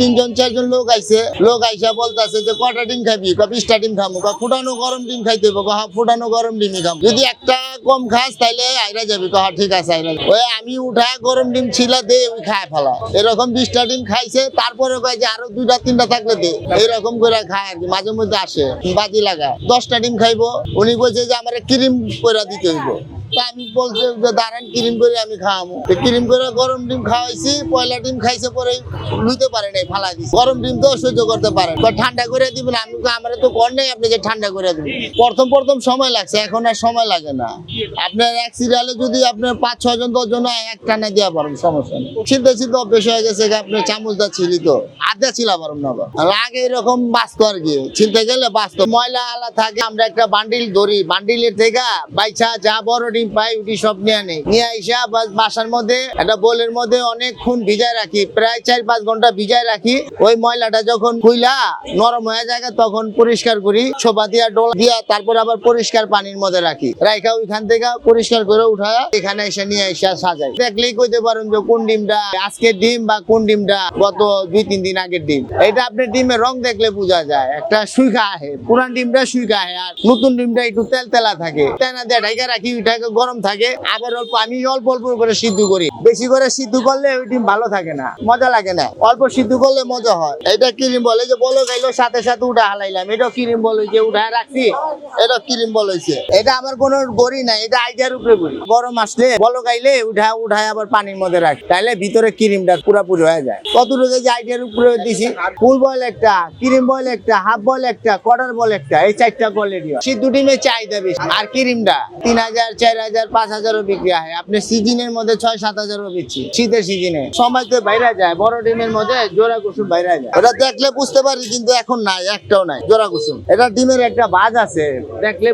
তিনজন, চারজন লোক আইছে। লোক আইসা বলতাছে যে কটা ডিম খাবি বিশটা ডিম খামু। কা ফুটানো গরম ডিম খাইতে হবে কা ফুটানো গরম ডিমই খাম। যদি একটা কম খাস, তাইলে আইরা যাবি। কা ঠিক আছে, আইরা। ওই আমি উঠা গরম ডিম ছিল দে, ওই খায় ফেলা। এরকম বিশটা ডিম খাইছে, তারপরে কয় যে, আরও দুইটা, তিনটা থাকলে দে। এরকম করে খায় আর কি, মাঝে মধ্যে আসে, বাজি লাগা দশটা ডিম খাইবো। উনি কইছে যে, আমার ক্রিম করে দিতে হইব। আমি বলছি যে দাঁড়ান, ক্রিম করে আমি খাওয়াবো ক্রিম করে গরম ডিম খাওয়াইছি, পয়লা ডিম খাইছে পরে লুইতে পারে নাই ফালাই দিছি। গরম ডিম তো সহ্য করতে পারে ঠান্ডা করে দিবেন, আমি আমার তো কর নেই, আপনি যে ঠান্ডা করে দিবেন? প্রথম প্রথম সময় লাগছে, এখন আর সময় লাগে না। আপনার এক সিরিয়ালে যদি আপনার পাঁচ, ছয় জন, দশ জন এক টানে দেওয়া পারেন সমস্যা নেই। ছিলতে ছিলতে অভ্যেস হয়ে গেছে আপনার চামচটা ছিলি তো। আধা ছিলা পারেন না। আগে এরকম বাঁচতো আর কি। ছিলতে গেলে বাঁচতো। ময়লা আলা থাকে, আমরা একটা বান্ডিল ধরি। বান্ডিলের থেকে বাইছা যা বড় ডিম পাই উঠি সব নিয়ে নেই নিয়ে আইসা বাস বাসার মধ্যে, একটা বোলের মধ্যে অনেকক্ষণ ভিজায় রাখি। প্রায় চার পাঁচ ঘণ্টা ভিজায় রাখি। ওই ময়লাটা যখন খুইলা নরম হয়ে যায়, তখন পরিষ্কার করি ছোপা দিয়া, ডোল দিয়া, তারপর আবার পরিষ্কার পানির মধ্যে রাখি। রাইখা ওইখান থেকে পরিষ্কার করে উঠায়া এখানে এসে নিয়ে এসে সাজাই। দেখলেই কইতে পারেন যে কোন ডিমটা আজকের ডিম বা কোন ডিমটা গত দুই, তিন দিন আগের ডিম। এটা আপনার ডিমের রং দেখলে বোঝা যায়। একটা সুইখা আহে। পুরান ডিমটা সুইখা আহে আর নতুন ডিমটা একটু তেল তেলা থাকে। তেনা দিয়ে ঢাইকা রাখি, ওইটাকে গরম থাকে আবার অল্প, আমি অল্প অল্প করে সিদ্ধ করি। বেশি করে সিদ্ধ করলে ওই ডিম ভালো থাকে না, মজা লাগে না। অল্প সিদ্ধ করলে মজা হয়। এটা কিরিম বলে যে, বলো গাইলো, সাথে সাথে উঠা হালাইলাম। এটা কিরিম বলে যে উঠায় রাখছি, এটা কিরিম বলেছে এটা আমার কোনো গড়ি নাই, এটা আইডিয়ার উপরে গড়ি গরম আসলে, বলো গাইলে, উঠা, উঠায় আবার পানির মধ্যে রাখি। তাহলে ভিতরে ক্রিমটা পুরাপুরি হয়ে যায়। কতটুকু যে আইডিয়ার উপরে দিছি, ফুল বয়েল একটা, ক্রিম বয়েল একটা, হাফ বয়েল একটা, কোয়ার্টার বল একটা, এই চারটা কোয়ালিটি সিদ্ধ ডিমের চাহিদা বেশি। আর ক্রিমটা, তিন হাজার চার হাজার বিক্রি হয়। আপনি সিজনের মধ্যে ছয়, সাত শীতের সিজনে। সময় তো বুঝতে পারি, কিন্তু এখন নাই, একটাও নাই ডিমের একটা বাজ আছে, দেখলে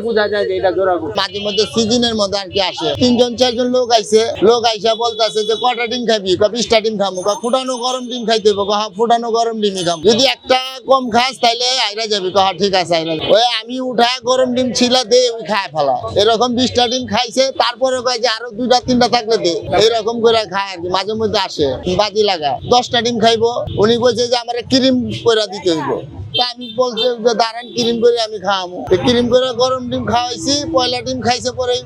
মধ্যে আর কি আসে। তিনজন, চারজন লোক আইছে। লোক আইসা বলতাছে যে, কটা ডিম খাবি? কা, বিশটা ডিম খামু? কা, ফুটানো গরম ডিম খাইতে কা ফুটানো গরম ডিমই খাম। যদি একটা কম খাস, তাইলে আইরা যাবি। কা ঠিক আছে, আইরা আমি উঠা, গরম ডিম ছিল দে, ওই খায় ফেলা। এরকম বিশটা ডিম খাইছে তারপরে কয় যে আরও দুইটা, তিনটা থাকলে দে। এইরকম করে খায় আর কি, মাঝে মধ্যে আসে, বাজি লাগায়। দশটা ডিম খাইবো, উনি বলছে যে আমার ক্রিম করে দিতে হইব। আমি বলছি যে, দাঁড়ান, ক্রিম করে আমি খাওয়াবো ক্রিম করে গরম ডিম খাওয়াইছি, পয়লা ডিম খাইছে পরে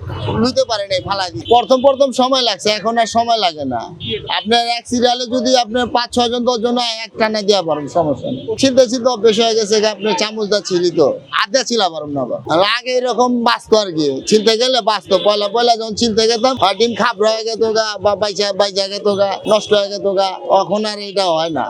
লুইতে পারে নাই, ফালাই দিই প্রথম প্রথম সময় লাগছে, এখন আর সময় লাগে না। আপনার এক সিরিয়ালে যদি আপনার পাঁচ, ছয় জন, দশ জন এক টানে দেওয়া পারেন সমস্যা নেই। ছিলতে ছিলতে অভ্যেস হয়ে গেছে যে আপনার চামচটা ছিলি তো আধা ছিলা পারেন না। আগে এরকম বাঁচতো আর কি, ছিলতে গেলে বাঁচতো। পয়লা পয়লা যখন ছিলতে গেতাম ডিম খাবড়া হয়ে গেত গা, বা বাইচা বাইচা গেত গা, নষ্ট হয়ে গেত গা এখন আর এটা হয় না।